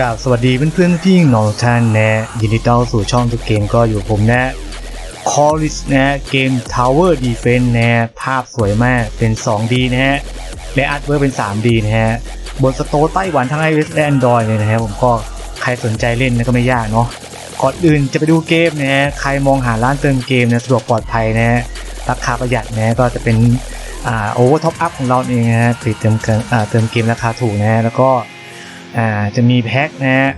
กับสวัสดีเพื่อนๆพี่น้องท่านนะยินดีต้อนรับสู่ช่องทุกเกมก็อยู่ผมนะคอริสนะเกม Tower Defense นะภาพสวยมากเป็น 2D นะฮะและอาร์ตเวิร์เป็น 3D นะฮะบนสโตร์ไต้หวันทั้ง iOS และ Android เลยนะฮะผมก็ใครสนใจเล่นนะก็ไม่ยากเนาะก่อนอื่นจะไปดูเกมนะฮะใครมองหาร้านเติมเกมนะสะดวกปลอดภัยนะฮะราคาประหยัดนะก็จะเป็นอ่าโอเวอร์ท็อปอัพของเราเองนะฮะผลิตเติมเกมอ่าเติมเกมราคาถูกนะฮะแล้วก็ อ่าจะมีแพ็คนะฮะ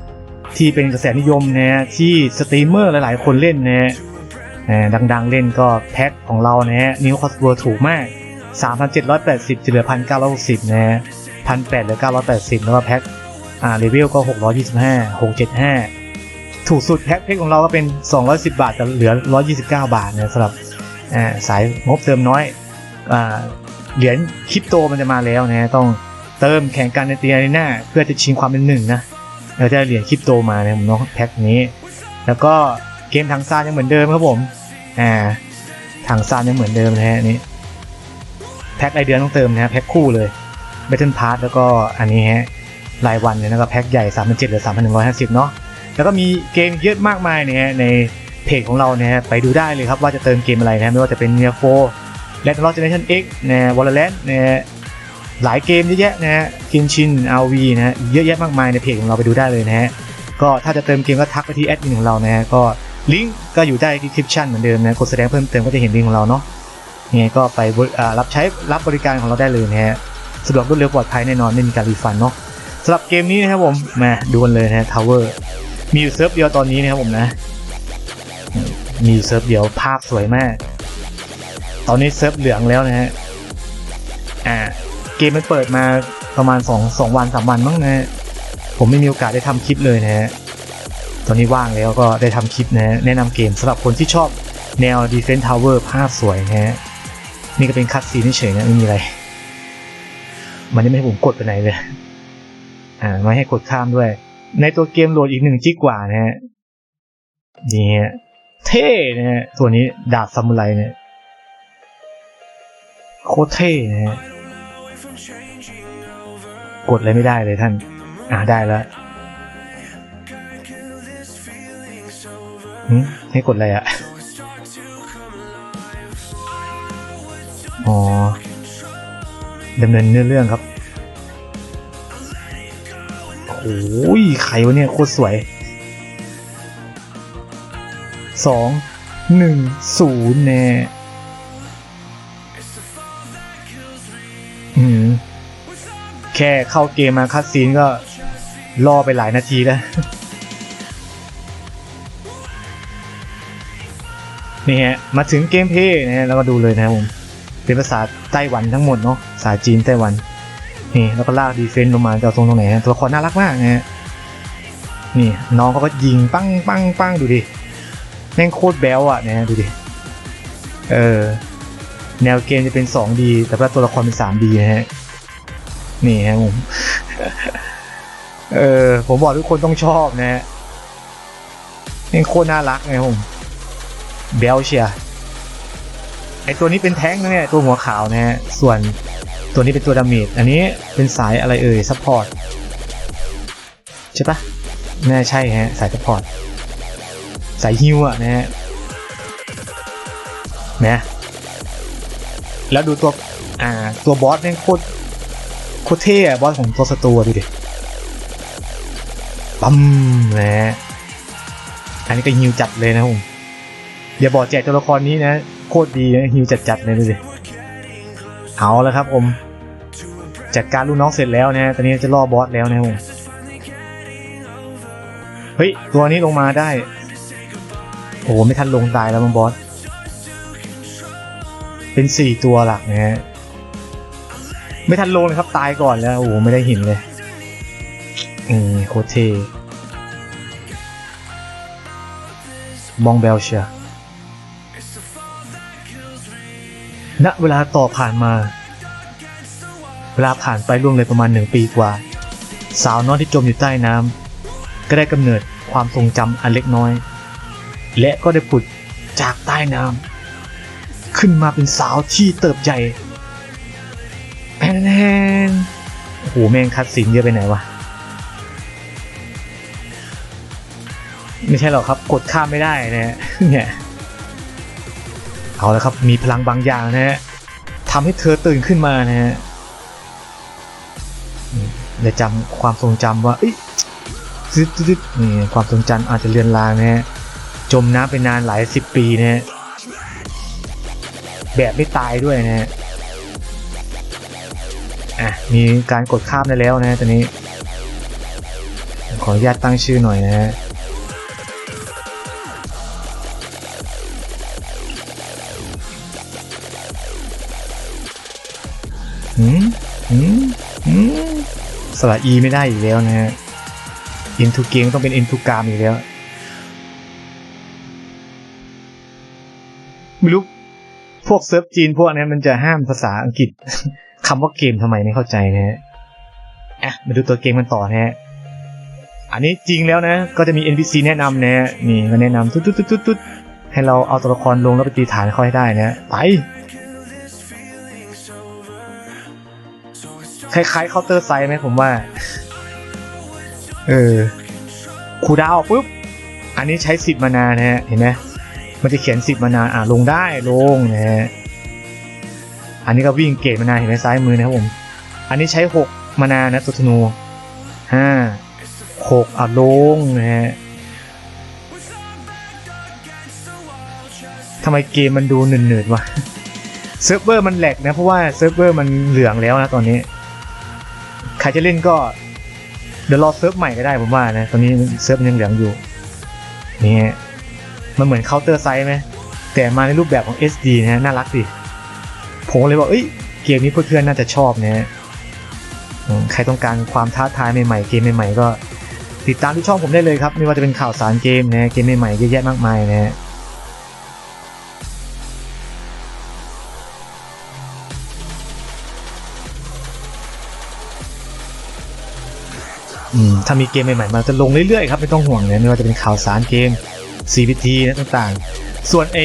ที่เป็นกระแสนิยมนะฮะที่สตรีมเมอร์หลายๆ คนเล่นนะฮะอ่าดังๆเล่นก็แพ็คของเรานะฮะนิวคอสเวอร์ถูกมาก 3,780จะเหลือ1,960นะฮะ1,800เหลือ980 แล้วก็แพ็คอ่าเลเวลก็ 625 675 ถูกสุดแพ็คเพชรของเราก็เป็น 210 บาทแต่เหลือ 129 บาทนะสำหรับอ่าสายงบเติมน้อยอ่าเหรียญคริปโตมันจะมาแล้วนะฮะต้อง เติมแข่งกันในตีอารีนาเพื่อจะชิงความเป็นหนึ่งนะเราจะเหรียญคริปโตมาเนี่ยผมน้องแพ็คนี้ แล้วก็เกมทางซานยังเหมือนเดิมครับผมอ่าทางซานยังเหมือนเดิมนะฮะอันนี้แพ็ครายเดือนต้องเติมนะฮะแพ็คคู่เลยเบทเทิลพาร์ทแล้วก็อันนี้ฮะรายวันเนี่ยแล้วก็แพ็คใหญ่3 7 0 0หรือ 3,150 เนาะแล้วก็มีเกมเยอะมากมายเนี่ยในเพจของเราเนี่ยไปดูได้เลยครับว่าจะเติมเกมอะไรนะไม่ว่าจะเป็นเนียโฟและตลอดเจเนอเรชั่น X นะวอลเลนนะฮะ หลายเกมเยอะแยะนะฮะกินชินอาวีนะฮะเยอะแยะมากมายในเพจของเราไปดูได้เลยนะฮะก็ถ้าจะเติมเกมก็ทักไปที่แอดมินของเรานะฮะก็ลิงก์ก็อยู่ใต้คริปชันเหมือนเดิมนะกดแสดงเพิ่มเติมก็จะเห็นลิงก์ของเราเนาะยังไงก็ไปรับใช้รับบริการของเราได้เลยนะฮะสะดวกรวดเร็วปลอดภัยแน่นอนไม่มีการรีฟันเนาะสำหรับเกมนี้นะครับผมมาดูกันเลยนะฮะทาวเวอร์มีอยู่เซิร์ฟเดียวตอนนี้นะครับผมนะ มีเซิร์ฟเดียวภาพสวยมาก ตอนนี้เซิร์ฟเหลืองแล้วนะฮะอ่า เกมมันเปิดมาประมาณ2 2วัน3วันมั้งนะ ผมไม่มีโอกาสได้ทำคลิปเลยนะฮะ ตอนนี้ว่างแล้วก็ได้ทำคลิปนะ แนะนำเกมสำหรับคนที่ชอบแนว Defense Tower ภาพสวยนะฮะ นี่ก็เป็นคัดซีนเฉยนะไม่มีอะไร มันไม่ให้ผมกดไปไหนเลย อ่าไม่ให้กดข้ามด้วย ในตัวเกมโหลดอีกหนึ่งจิกกว่านะฮะ นี่ฮะ เท่นะฮะ ตัวนี้ดาบซามูไรเนี่ยโคตรเท่นะฮะ กดอะไรไม่ได้เลยท่าน อ่าได้แล้วหึให้กดอะไรอะอ๋อดำเนินเนื้อเรื่องครับโอ้ยใครวะเนี่ยโคตรสวยสองหนึ่งศูนย์แน่อืม แค่เข้าเกมมาคัดซีนก็รอไปหลายนาทีแล้ว นี่ฮะ มาถึงเกมเพย์นะฮะแล้วก็ดูเลยนะครับผมเป็นภาษาไต้หวันทั้งหมดเนาะภาษาจีนไต้หวันนี่แล้วก็ลากดีเฟนต์ลงมาจะเอาตรงตรงไหนฮะตัวละครน่ารักมากนะฮะนี่น้องเขาก็ยิงปังปังปังดูดิแม่งโคตรแบ๊วอะนะฮะดูดิเออแนวเกมจะเป็น 2D แต่ว่าตัวละครเป็น 3D นะฮะ นี่ฮะผม เออ ผมบอกทุกคนต้องชอบนะฮะนี่โคตรน่ารักไงผมเบลเชียไอตัวนี้เป็นแท้งนะเนี่ยตัวหัวขาวนะฮะส่วนตัวนี้เป็นตัวดาเมจอันนี้เป็นสายอะไรเอ่ยซัพพอร์ตใช่ปะน่าใช่ฮะ สายซัพพอร์ตสายฮิวอะนะฮะนะแล้วดูตัวอ่าตัวบอสเนี่ยโคตร โคตรเท่อะบอสของตัวศัตรูดูดิปั๊มนะฮะอันนี้ก็ฮิวจัดเลยนะผมอย่าบอกแจกตัวละครนี้นะโคตรดีนะฮิวจัดๆเลยดูดิเอาแล้วครับผมจัดการลูกน้องเสร็จแล้วนะตอนนี้จะล่อบอสแล้วนะผมเฮ้ยตัวนี้ลงมาได้โอ้โหไม่ทันลงตายแล้วมังบอสเป็นสี่ตัวหลักนะฮะ ไม่ทันลงเลยครับตายก่อนแล้ว โอ้โหไม่ได้หินเลยอืมโคตรเทมองเบลเชียณเวลาต่อผ่านมา เวลาผ่านไปล่วงเลยประมาณหนึ่งปีกว่า สาวน้อยที่จมอยู่ใต้น้ำก็ได้กำเนิดความทรงจำอันเล็กน้อย และก็ได้ผุดจากใต้น้ำขึ้นมาเป็นสาวที่เติบใหญ่ นแอนโอ้โหแม่งคัดสินเยอะไปไหนวะ ไม่ใช่หรอกครับ กดข้ามไม่ได้นะฮะเนี่ยเอาแล้วครับมีพลังบางอย่างนะฮะทำให้เธอตื่นขึ้นมานะฮะอืมได้จำความทรงจำว่าเอ้ซึดซึดนี่ความทรงจำอาจจะเลือนลางนะฮะจมน้ำไปนานหลายสิบปีนะฮะแบบไม่ตายด้วยนะฮะ อะมีการกดข้ามได้แล้วนะฮะตอนนี้ ขออนุญาตตั้งชื่อหน่อยนะฮะหืมหืมหืมสระอีไม่ได้อีกแล้วนะฮะอินทูเกมต้องเป็นอินทูกามอีกแล้วไม่รู้พวกเซิร์ฟจีนพวกนี้มันจะห้ามภาษาอังกฤษ คำว่าเกมทำไมไม่เข้าใจนะฮะอะมาดูตัวเกมกันต่อนะฮะอันนี้จริงแล้วนะ ก็จะมี NPC แนะนำนะฮะนี่ก็แนะนำตุ๊ดตุ๊ดตุ๊ดตุ๊ดให้เราเอาตัวละครลงแล้วไปตีฐานเขาให้ได้นะฮะไปคล้ายๆเคาน์เตอร์ไซด์ไหมผมว่า เออคูลดาวน์ปุ๊บ อันนี้ใช้สิบมานานะฮะ เห็นไหมมันจะเขียนสิบมานาอะลงได้ลงนะฮะ อันนี้ก็วิ่งเกตมานาเห็นไหมซ้ายมือนะครับผม อันนี้ใช้หกมานานะตัวธนูห้าหกอะลงนะฮะทำไมเกมมันดูหนืดๆวะเซิร์ฟเวอร์มันแหลกนะ เพราะว่าเซิร์ฟเวอร์มันเหลืองแล้วนะตอนนี้ ใครจะเล่นก็ เดี๋ยวรอเซิร์ฟใหม่ก็ได้ผมว่านะ ตอนนี้เซิร์ฟยังเหลืองอยู่นี่มันเหมือนเคาน์เตอร์ไซส์ไหมแต่มาในรูปแบบของ SD นะฮะน่ารักดิ ผมเลยว่าเอ้ยเกมนี้เพื่อนๆน่าจะชอบนะใครต้องการความท้าทายใหม่ๆเกมใหม่ๆก็ ติดตามที่ช่องผมได้เลยครับ ไม่ว่าจะเป็นข่าวสารเกมนะเกมใหม่ๆเยอะแยะมากมายนะฮะอืมถ้ามีเกมใหม่ๆมาจะลงเรื่อยๆครับไม่ต้องห่วงเลยไม่ว่าจะเป็นข่าวสารเกม CPT นะต่างๆ ส่วนไอ้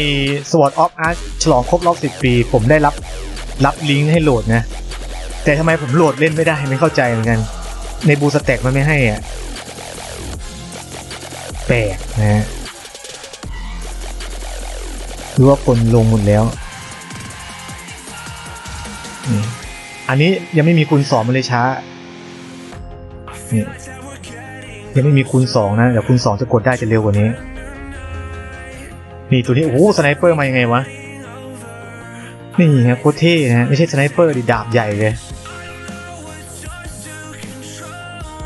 Sword of Art ฉลองครบรอบ 10 ปี ผมได้รับ รับลิงก์ให้โหลดนะ แต่ทำไมผมโหลดเล่นไม่ได้ไม่เข้าใจเหมือนกัน ในบูสแต็กมันไม่ให้อะแปลกนะฮะหรือว่าคนลงหมดแล้วอันนี้ยังไม่มีคุณสอนมาเลยช้านี่ยังไม่มีคูณสองนะเดี๋ยวคูณสองจะกดได้จะเร็วกว่านี้ นี่ตัวนี้โอ้โหสไนเปอร์มายังไงวะ นี่ฮะโคตรเท่นะฮะไม่ใช่สไนเปอร์ดิดาบใหญ่เลย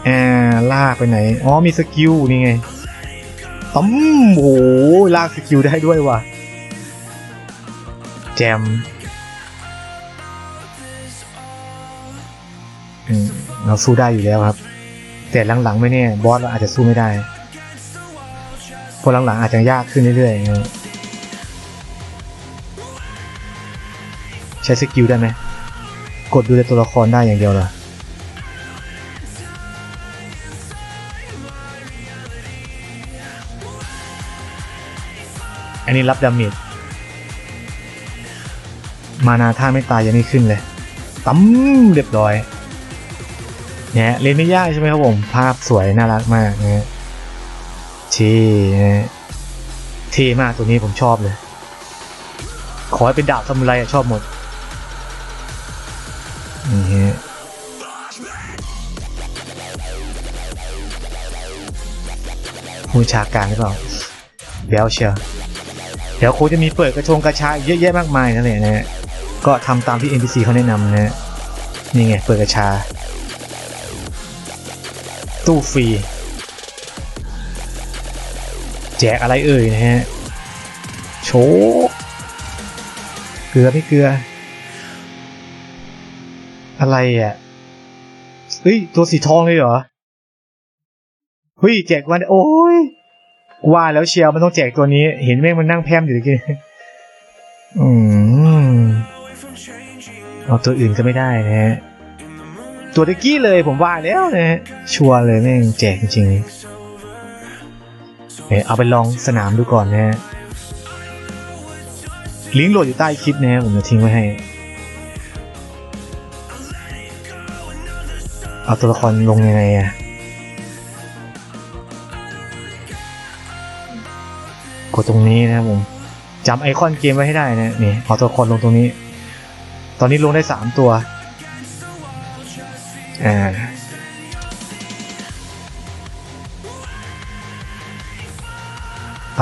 แอ่าลากไปไหน อ๋อมีสกิลนี่ไงตั้มโหลากสกิลได้ด้วยว่ะ แจมเราสู้ได้อยู่แล้วครับ แต่หลังๆไม่แน่บอสเราอาจจะสู้ไม่ได้เพราะหลังๆอาจจะยากขึ้นเรื่อยๆ ใช้สกิลได้ไหม กดดูในตัวละครได้อย่างเดียวเหรออันนี้รับดาเมจมานาท่าไม่ตายยังไม่ขึ้นเลยตั้มเรียบร้อยเนี่ยเล่นไม่ยากใช่ไหมครับผม ภาพสวยน่ารักมากนะฮะเท่นะฮะเท่มากตัวนี้ผมชอบเลย ขอให้เป็นดาบซามูไรอะชอบหมด ผู้ชาการหรือเปล่าแบลเชียวเดี๋ยวครูจะมีเปิดกระชงกระชาเยอะแยะมากมายนั่นแหละนะฮะก็ทำตามที่ NPC เขาแนะนำนะฮะนี่ไงเปิดกระชา ตู้ฟรี แจกอะไรเอ่ยนะฮะโชว์เกลือไม่เกลือ อะไรอะเฮ้ย ตัวสีทองเลยเหรอ เฮ้ยแจกวันโอ้ยว่าแล้วเชียวมันต้องแจกตัวนี้ เห็นแม่งมันนั่งแพมอยู่ตะกี้อืมเอาตัวอื่นก็ไม่ได้นะฮะตัวตะกี้เลยผมว่าแล้วนะฮะชัวร์เลยแม่งแจกจริงๆเอ้ยเอาไปลองสนามดูก่อนนะฮะลิงก์โหลดอยู่ใต้คลิปนะฮะผมจะทิ้งไว้ให้เอาตัวละครลงยังไงอะ กดตรงนี้นะครับผมจำไอคอนเกมไว้ให้ได้นะนี่เอาตัวครลงตรงนี้ ตอนนี้ลงได้สามตัวอ่าไป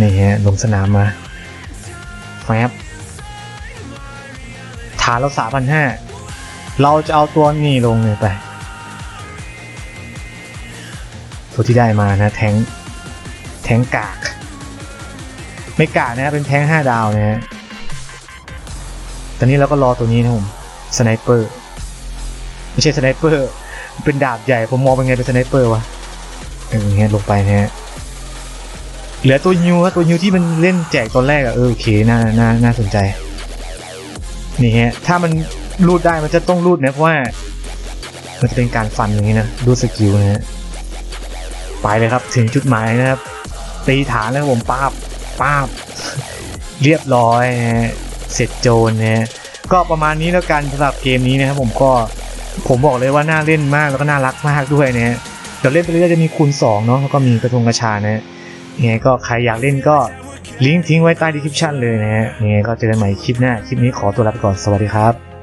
นี่ฮะลงสนามมาแฟบฐานเราสามพันห้าเราจะเอาตัวนี้ลงเลยไปตัวที่ได้มานะแทง แทงกาก ไม่กากนะเป็นแทงห้าดาวนะฮะตอนนี้เราก็รอตัวนี้นะผมสไนเปอร์ไม่ใช่สไนเปอร์เป็นดาบใหญ่ผมมองเป็นไงเป็นสไนเปอร์วะเอออย่างเงี้ยลงไปนะฮะเหลือตัวฮิวครับตัวฮิวที่มันเล่นแจกตอนแรกอะเออโอเคน่าน่าน่าสนใจนี่ฮะถ้ามันรูดได้มันจะต้องรูดนะเพราะว่า มันจะเป็นการฟันอย่างนี้นะรูดสกิลนะฮะไปเลยครับถึงจุดหมายนะครับ ตีฐานแล้วผมป้าบป้าบเรียบร้อยเสร็จโจรนะก็ประมาณนี้แล้วกันสำหรับเกมนี้นะครับผมก็ผมบอกเลยว่าน่าเล่นมากแล้วก็น่ารักมากด้วยนะเดี๋ยวเล่นไปเรื่อยจะมีคูณ2เนาะแล้วก็มีกระทงกระชานะยังไงก็ใครอยากเล่นก็ลิงก์ทิ้งไว้ใต้ดีคริปชั่นเลยนะฮะยังไงก็เจอกันใหม่คลิปหน้า คลิปนี้ขอตัวลาไปก่อน สวัสดีครับ